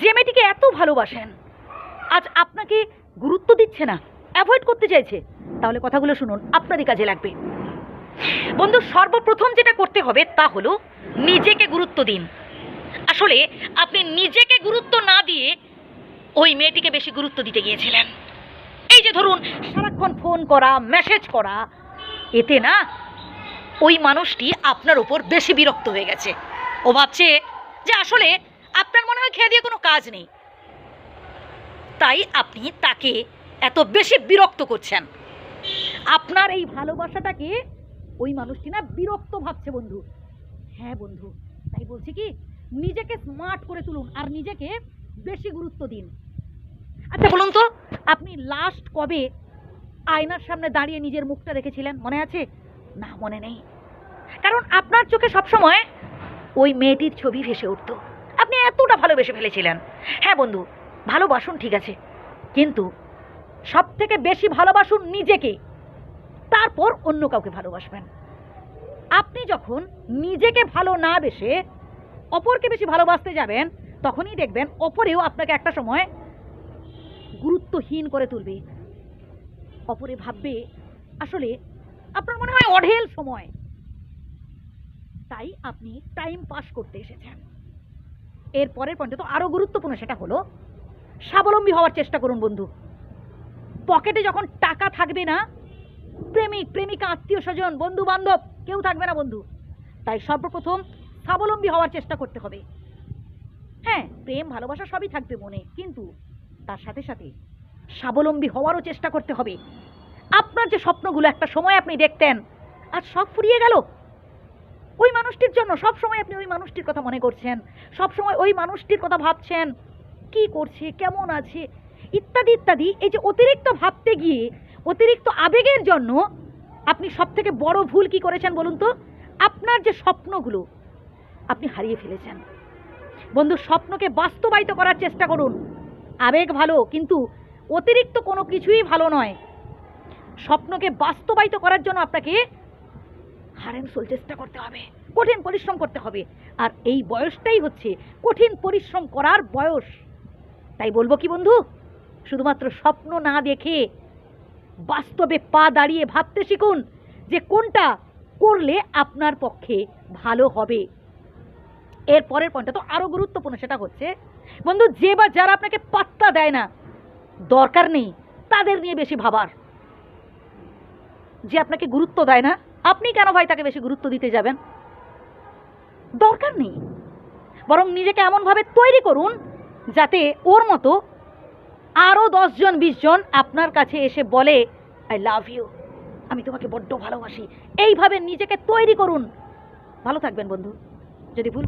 যে মেয়েটিকে এত ভালোবাসেন, আজ আপনাকে গুরুত্ব দিচ্ছে না অ্যাভয়েড করতে চাইছে, তাহলে কথাগুলো শুনুন, আপনারই কাজে লাগবে। বন্ধু, সর্বপ্রথম যেটা করতে হবে তা হলো নিজেকে গুরুত্ব দিন। আসলে আপনি নিজেকে গুরুত্ব না দিয়ে ওই মেয়েটিকে বেশি গুরুত্ব দিতে গিয়েছিলেন। এই যে ধরুন, সারাক্ষণ ফোন করা মেসেজ করা, এতে না ওই মানুষটি আপনার উপর বেশি বিরক্ত হয়ে গেছে। ও ভাবছে যে আসলে খেয়ে দিয়ে কোনো কাজ নেই। তাই আপনি তাকে এত বেশি বিরক্ত করছেন। আপনার এই ভালোবাসাটাকে ওই মানুষটি না বিরক্ত ভাবছে বন্ধু। হ্যাঁ বন্ধু, তাই বলছি কি, নিজেকে স্মার্ট করে তুলুন আর নিজেকে বেশি গুরুত্ব দিন। আচ্ছা বলুন তো, আপনি লাস্ট কবে আয়নার সামনে দাঁড়িয়ে নিজের মুখটা দেখেছিলেন, মনে আছে? না, মনে নেই। কারণ আপনার চোখে সবসময় ওই মেয়েটির ছবি ভেসে উঠতো। এতটা ভালোবেসে ফেলেছিলেন। হ্যাঁ বন্ধু, ভালোবাসুন ঠিক আছে, কিন্তু সব থেকে বেশি ভালোবাসুন নিজেকে, তারপর অন্য কাউকে ভালোবাসবেন। আপনি যখন নিজেকে ভালো না বেসে অপরকে বেশি ভালোবাসতে যাবেন, তখনই দেখবেন অপরেও আপনাকে একটা সময় গুরুত্বহীন করে তুলবে। অপরে ভাববে, আসলে আপনার মনে হয় অঢেল সময়। তাই আপনি টাইম পাস করতে এসেছেন। এর পরের পয়েন্টে তো আরও গুরুত্বপূর্ণ সেটা হলো, স্বাবলম্বী হওয়ার চেষ্টা করুন বন্ধু। পকেটে যখন টাকা থাকবে না, প্রেমিক, প্রেমিকা, আত্মীয় স্বজন, বন্ধু বান্ধব, কেউ থাকবে না বন্ধু। তাই সর্বপ্রথম স্বাবলম্বী হওয়ার চেষ্টা করতে হবে। হ্যাঁ প্রেম, ভালোবাসা সবই থাকবে মনে, কিন্তু তার সাথে সাথে স্বাবলম্বী হওয়ারও চেষ্টা করতে হবে। আপনার যে স্বপ্নগুলো, একটা সময় আপনি দেখতেন, আজ সব ফুরিয়ে গেল। ওই মানুষটির জন্য সব সময় আপনি ওই মানুষটির কথা মনে করছেন। সব সময় ওই মানুষটির কথা ভাবছেন, কি করছে? কেমন আছে? ইত্যাদি ইত্যাদি। এই যে অতিরিক্ত ভাবতে গিয়ে, অতিরিক্ত আবেগের জন্য আপনি সব থেকে বড় ভুল কি করেছেন বলুন তো? আপনার যে স্বপ্নগুলো, আপনি হারিয়ে ফেলেছেন। বন্ধু, স্বপ্নকে বাস্তবায়িত করার চেষ্টা করুন। আবেগ ভালো, কিন্তু অতিরিক্ত কোনো কিছুই ভালো নয়। স্বপ্নকে বাস্তবায়িত করার জন্য আপনাকে হারেন সোল চেষ্টা করতে হবে, কঠিন পরিশ্রম করতে হবে। আর এই বয়সটাই হচ্ছে কঠিন পরিশ্রম করার বয়স। তাই বলব কি বন্ধু? শুধুমাত্র স্বপ্ন না দেখে বাস্তবে পা দাঁড়িয়ে ভাবতে শিখুন যে কোনটা করলে আপনার পক্ষে ভালো হবে। এর পরের পয়েন্টটা তো আরও গুরুত্বপূর্ণ, সেটা হচ্ছে, বন্ধু, যে বা যারা আপনাকে পাত্তা দেয় না, দরকার নেই, তাদের নিয়ে বেশি ভাবার। যে আপনাকে গুরুত্ব দেয় না আপনি কেন ভাই তাকে বেশি গুরুত্ব দিতে যাবেন? দরকার নেই। বরং নিজেকে এমনভাবে তৈরি করুন যাতে ওর মতো আরও দশজন, বিশজন আপনার কাছে এসে বলে, আই লাভ ইউ, আমি তোমাকে বড্ড ভালোবাসি। এইভাবে নিজেকে তৈরি করুন। ভালো থাকবেন বন্ধু। যদি ভুল